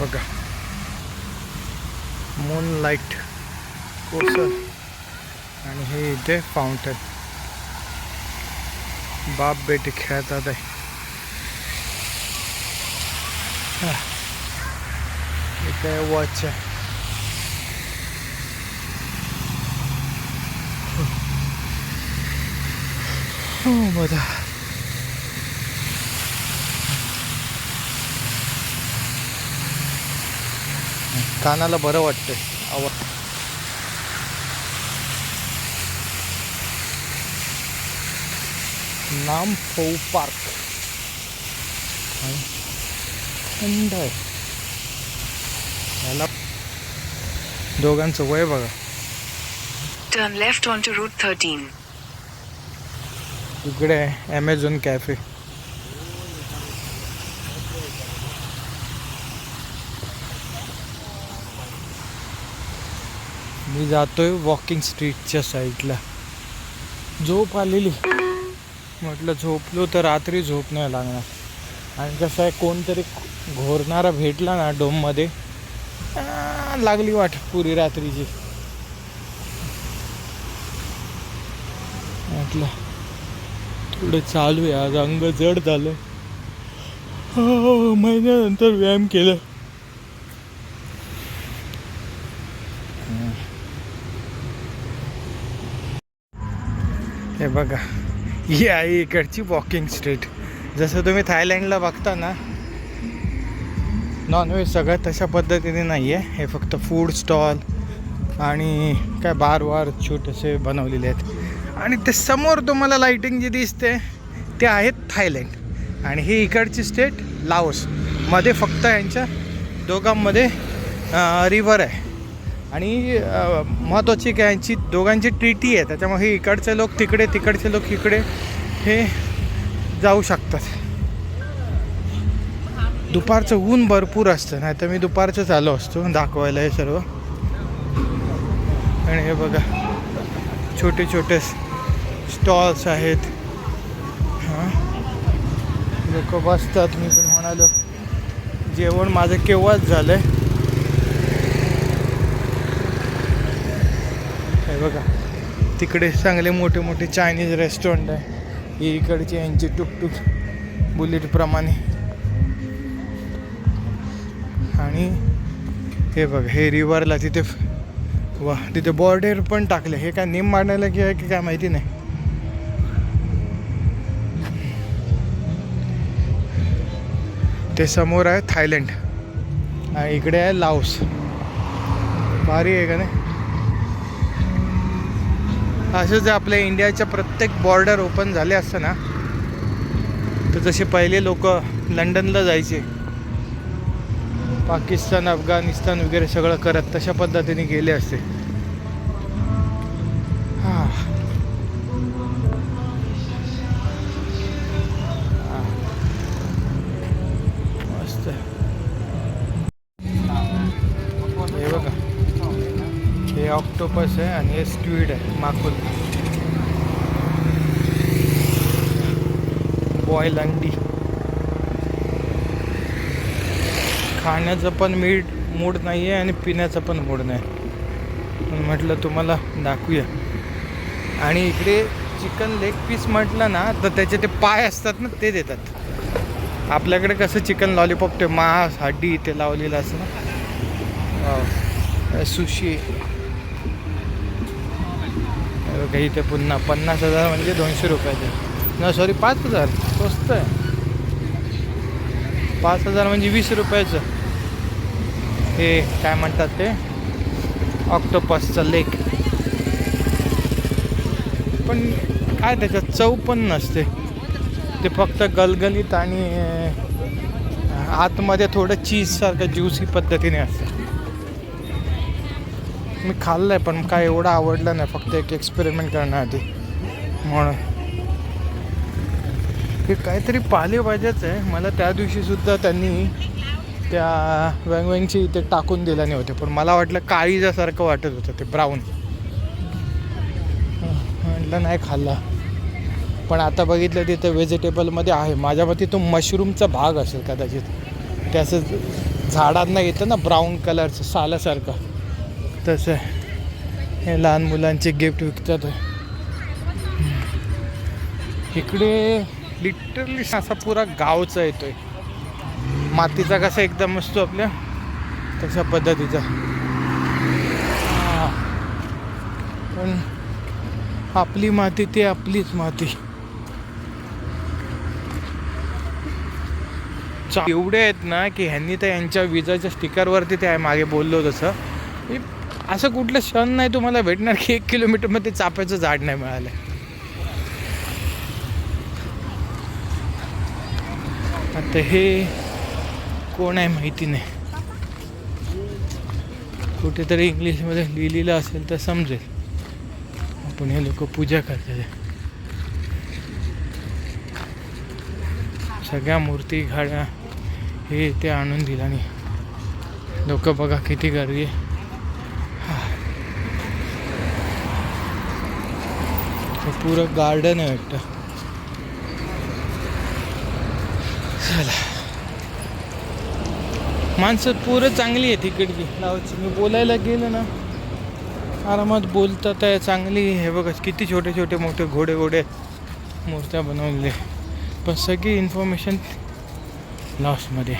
बघा. Moon light Kausar आणि हे इथे फाउंटन बाप बेटी खेळतात आहे. इथे वॉच आहे. हो, बघा. कानाला बरं वाटतंय. आवाज नाम फौ पार्क. थंड आहे. याला दोघांचं वय बघा. Turn left onto Route 13. इकडे आहे ॲमेझॉन कॅफे मी जातोय वॉकिंग स्ट्रीटच्या साईडला झोप आलेली. म्हटलं झोपलो तर रात्री झोप नाही लागणार. आणि कसं आहे कोणतरी घोरणारा भेटला ना डोममध्ये लागली वाट पुरी रात्रीची. म्हटलं थोडं चालू आहे आज अंग जड झालं हो, हो, हो, महिन्यानंतर व्यायाम केलं. हे बघा ही आहे इकडची वॉकिंग स्ट्रीट जसं तुम्ही थायलंडला बघता ना नॉनव्हेज सगळं तशा पद्धतीने नाही आहे हे फक्त फूड स्टॉल आणि काय बार वार असे बनवलेले आहेत. आणि ते समोर तुम्हाला लाइटिंग जी दिसते ते आहेत थायलंड. आणि ही इकडची स्टेट लाओस. मध्ये फक्त यांच्या दोघांमध्ये रिव्हर आहे. आणि महत्त्वाची काय यांची दोघांची ट्रीटी आहे त्याच्यामुळे हे इकडचे लोक तिकडे तिकडचे लोक इकडे हे जाऊ शकतात. दुपारचं ऊन भरपूर असतं नाही तर मी दुपारचं चालू असतो दाखवायला हे सर्व. आणि हे बघा छोटे छोटे स्टॉल्स आहेत. हां. लोक बसतात मी पण म्हणालो जेवण माझं केव्हाच झालं आहे बघा तिकडे चांगले मोठे मोठे चायनीज रेस्टॉरंट आहे. ही इकडची यांची टुकटुक बुलेटप्रमाणे आणि हे बघा हे रिव्हरला तिथे वा तिथे बॉर्डर पण टाकले. हे काय नेम मारण्याला की आहे की काय माहिती नाही. ते समोर आहे थायलंड. आणि इकडे आहे लाओस. भारी आहे का नाही? असं जर आपल्या इंडियाच्या प्रत्येक बॉर्डर ओपन झाले असतं ना तर जसे पहिले लोक लंडनला जायचे. पाकिस्तान अफगाणिस्तान वगैरे सगळं करत तशा पद्धतीने गेले असते. हे ऑक्टोपस आहे आणि हे स्क्विड आहे माकुल. बॉईल अंडी. खाण्याचं पण मीठ मूड नाही आहे आणि पिण्याचं पण मूड नाही. म्हटलं तुम्हाला दाखवूया. आणि इकडे चिकन लेग पीस म्हटलं ना तर त्याचे ते पाय असतात ना ते देतात. आपल्याकडे कसं चिकन लॉलीपॉप ते मांस हड्डी ते लावलेलं असतं ना. सुशी. काही इथे पुन्हा पन्नास हजार म्हणजे दोनशे रुपयाचे. न सॉरी पाच हजार. स्वस्त आहे. पाच हजार म्हणजे वीस रुपयाचं. हे काय म्हणतात ते? ऑक्टोपसचं लेक पण काय त्याच्यात चव पण नसते. ते फक्त गलगलीत आणि आतमध्ये थोडं चीजसारखं ज्यूसी पद्धतीने असतं. मी खाल्लं आहे पण काय एवढं आवडलं नाही फक्त एक एक्सपेरिमेंट करण्यासाठी म्हणून. हे काहीतरी पालेभाज्याच आहे. मला त्या दिवशीसुद्धा त्यांनी त्या वँगवँगची इथे टाकून दिला नाही होते पण मला वाटलं काळीजासारखं वाटत होतं ते ब्राऊन म्हटलं नाही खाल्ला. पण आता बघितलं तिथं व्हेजिटेबलमध्ये आहे. माझ्या मते तो मशरूमचा भाग असेल कदाचित. त्याचं झाडांना येतं ना ब्राऊन कलरचं सालासारखं. तसं आहे. हे लहान मुलांचे गिफ्ट विकतात. इकडे लिटरली असा पुरा गावचा येतोय. मातीचा कसा एकदम असतो आपल्या. तशा पद्धतीचा. पण आपली माती ती आपलीच माती. एवढे आहेत ना की ह्यांनी तर यांच्या विजाच्या स्टिकरवरती ते आहे मागे बोललो तसं. असं कुठलं क्षण नाही तुम्हाला भेटणार की एक किलोमीटरमध्ये चाफ्याचं झाड नाही मिळालं. आता हे कोण आहे माहिती नाही. कुठेतरी इंग्लिशमध्ये लिहिलेलं असेल तर समजेल. आपण हे लोक पूजा करतात. सगळ्या मूर्ती घाड्या हे ते आणून दिला नाही लोक बघा किती गर्दी आहे. पुरं गार्डन आहे वाटतं. चला. माणसं पुरं चांगली आहे तिकडची लावची. मी बोलायला गेलं ना आरामात बोलतात आहे चांगली हे बघा किती छोटे छोटे मोठे घोडे घोडे मूर्त्या बनवले पण सगळी इन्फॉर्मेशन लॉसमध्ये